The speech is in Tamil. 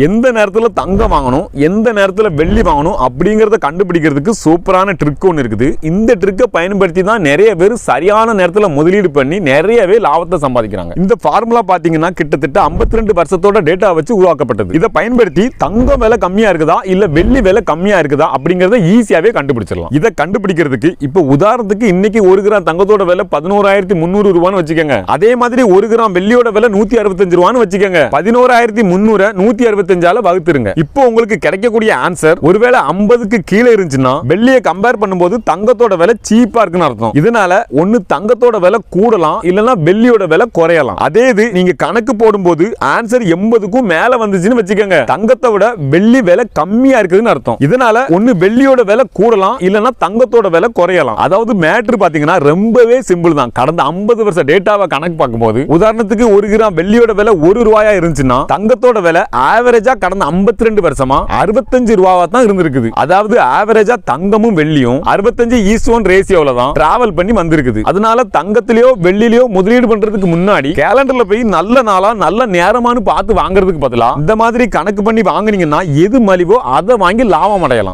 எந்த நேரத்தில் தங்கம் வாங்கணும் எந்த நேரத்தில் வெள்ளி வாங்கணும் அப்படிங்கிறத கண்டுபிடிக்கிறதுக்கு சூப்பரான ட்ரிக் ஒன்று இருக்குது. இந்த ட்ரிக்கை பயன்படுத்தி தான் நிறைய பேர் சரியான நேரத்தில் முதலீடு பண்ணி நிறையவே லாபத்தை சம்பாதிக்கிறாங்க. இந்த ஃபார்முலா பார்த்தீங்கன்னா கிட்டத்தட்ட 52 ரெண்டு வருஷத்தோட டேட்டா வச்சு உருவாக்கப்பட்டது. இதை பயன்படுத்தி தங்கம் விலை கம்மியாக இருக்குதா இல்லை வெள்ளி விலை கம்மியாக இருக்குதா அப்படிங்கிறத ஈஸியாகவே கண்டுபிடிச்சிடலாம். இதை கண்டுபிடிக்கிறதுக்கு இப்போ உதாரணத்துக்கு இன்னைக்கு ஒரு கிராம் தங்கத்தோட விலை பதினோராயிரத்தி முந்நூறு ரூபான்னு வச்சுக்கோங்க. அதே மாதிரி ஒரு கிராம் வெள்ளியோட விலை நூற்றி அறுபத்தஞ்சு ரூபான்னு வச்சுக்கோங்க. பதினோராயிரத்தி முந்நூறு நூத்தி இருபத்தஞ்சால வகுத்துருங்க. இப்போ உங்களுக்கு கிடைக்கக்கூடிய ஆன்சர் ஒருவேளை ஐம்பதுக்கு கீழே இருந்துச்சுன்னா வெள்ளியை கம்பேர் பண்ணும்போது தங்கத்தோட விலை சீப்பா இருக்குன்னு அர்த்தம். இதனால ஒன்னு தங்கத்தோட விலை கூடலாம் இல்லனா வெள்ளியோட விலை குறையலாம். அதே இது நீங்க கணக்கு போடும்போது ஆன்சர் எண்பதுக்கும் மேல வந்துச்சுன்னு வச்சுக்கோங்க. தங்கத்தை விட வெள்ளி விலை கம்மியா இருக்குதுன்னு அர்த்தம். இதனால ஒன்னு வெள்ளியோட விலை கூடலாம் இல்லனா தங்கத்தோட விலை குறையலாம். அதாவது மேட்ரு பாத்தீங்கன்னா ரொம்பவே சிம்பிள் தான். கடந்த 50 வருஷ டேட்டாவை கணக்கு பார்க்கும்போது உதாரணத்துக்கு ஒரு கிராம் வெள்ளியோட விலை ஒரு ரூபாயா இருந்துச்சுன்னா தங்கத்தோட விலை ஆவரேஜா கடந்த 52 ரெண்டு வருஷமா அறுபத்தஞ்சு ரூபாவா தான் இருந்திருக்குது. அதாவது ஆவரேஜா தங்கமும் வெள்ளியும் அறுபத்தஞ்சு ஈஸ் ஒன் ரேசியோல தான் டிராவல் பண்ணி வந்திருக்குது. அதனால தங்கத்திலேயோ வெள்ளிலேயோ முதலீடு பண்றதுக்கு முன்னாடி கேலண்டர்ல போய் நல்ல நாளா நல்ல நேரமானு பார்த்து வாங்குறதுக்கு பதிலா இந்த மாதிரி கணக்கு பண்ணி வாங்குனீங்கன்னா எது மலிவோ அதை வாங்கி லாபம் அடையலாம்.